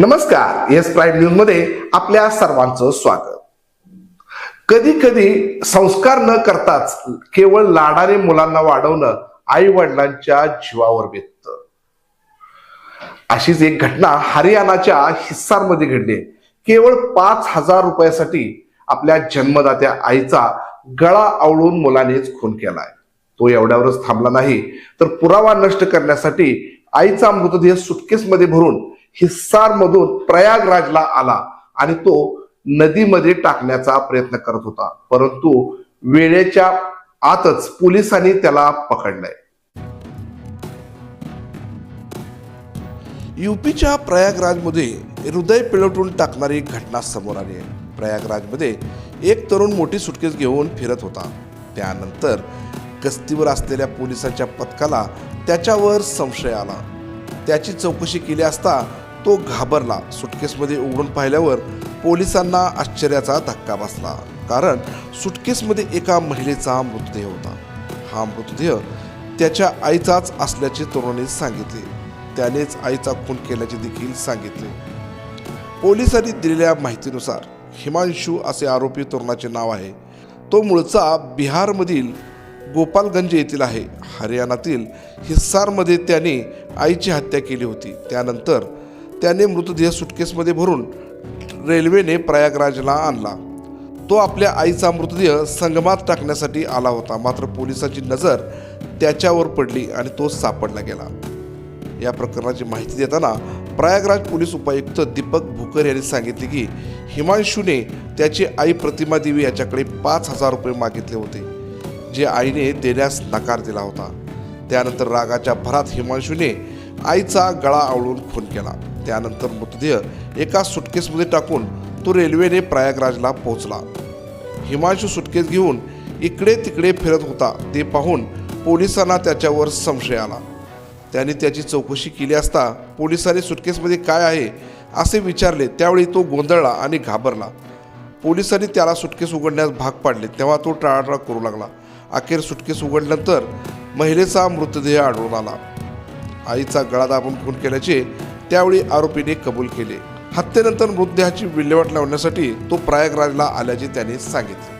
नमस्कार S prime न्यूजमध्ये आपल्या सर्वांचं स्वागत. कधी कधी संस्कार न करताच केवळ लाडाने मुलांना वाढवणं आई वडिलांच्या जीवावर बेतत. अशीच एक घटना हरियाणाच्या हिस्सारमध्ये घडली. केवळ पाच हजार रुपयासाठी आपल्या जन्मदात्या आईचा गळा आवळून मुलानेच खून केलाय. तो एवढ्यावरच थांबला नाही तर पुरावा नष्ट करण्यासाठी आईचा मृतदेह सुटकेसमध्ये भरून हिस्सार मधून प्रयागराजला आला आणि तो नदीमध्ये टाकण्याचा प्रयत्न करत होता. परंतु वेळेच्या आतच पोलिसांनी त्याला पकडलंय. युपीच्या प्रयागराजमध्ये हृदय पिळवटून टाकणारी घटना समोर आली आहे. प्रयागराजमध्ये एक तरुण मोठी सुटकेस घेऊन फिरत होता. त्यानंतर गस्तीवर असलेल्या पोलिसांच्या पथकाला त्याच्यावर संशय आला. त्याची चौकशी केली असता तो घाबरला. सुटकेसमध्ये उघडून पाहिल्यावर पोलिसांना आश्चर्याचा धक्का बसला. कारण सुटकेसमध्ये एका महिलेचा मृतदेह होता. हा मृतदेह त्याच्या आईचाच असल्याचे तरुणाने सांगितले. त्यानेच आईचा खून केल्याचे देखील सांगितले. पोलिसांनी दिलेल्या माहितीनुसार हिमांशू असे आरोपी तरुणाचे नाव आहे. तो मूळचा बिहारमधील गोपालगंज येथील आहे. हरियाणातील हिस्सारमध्ये त्याने आईची हत्या केली होती. त्यानंतर त्याने मृतदेह सुटकेसमध्ये भरून रेल्वेने प्रयागराजला आणला. तो आपल्या आईचा मृतदेह संगमात टाकण्यासाठी आला होता. मात्र पोलिसांची नजर त्याच्यावर पडली आणि तो सापडला गेला. या प्रकरणाची माहिती देताना प्रयागराज पोलीस उपायुक्त दीपक भुकर यांनी सांगितले की हिमांशूने त्याची आई प्रतिमा देवी याच्याकडे पाच हजार रुपये मागितले होते. जे आईने देण्यास नकार दिला होता. त्यानंतर रागाच्या भरात हिमांशूने आईचा गळा आवळून खून केला. त्यानंतर मृतदेह एका सुटकेसमध्ये टाकून तो रेल्वेने प्रयागराजला पोहोचला. हिमांशू सुटकेस घेऊन इकडे तिकडे फिरत होता ते पाहून पोलिसांना त्याच्यावर संशय आला. त्याने त्याची चौकशी केली असता पोलिसांनी सुटकेसमध्ये काय आहे असे विचारले त्यावेळी तो गोंधळला आणि घाबरला. पोलिसांनी त्याला सुटकेस उघडण्यास भाग पाडले तेव्हा तो टाळाटाळ करू लागला. अखेर सुटकेस उघडल्यानंतर महिलेचा मृतदेह आढळून आला. आईचा गळा दाबून खून केल्याचे त्यावेळी आरोपीने कबूल केले. हत्येनंतर मृतदेहाची विल्हेवाट लावण्यासाठी तो प्रयागराजला आल्याचे त्याने सांगितले.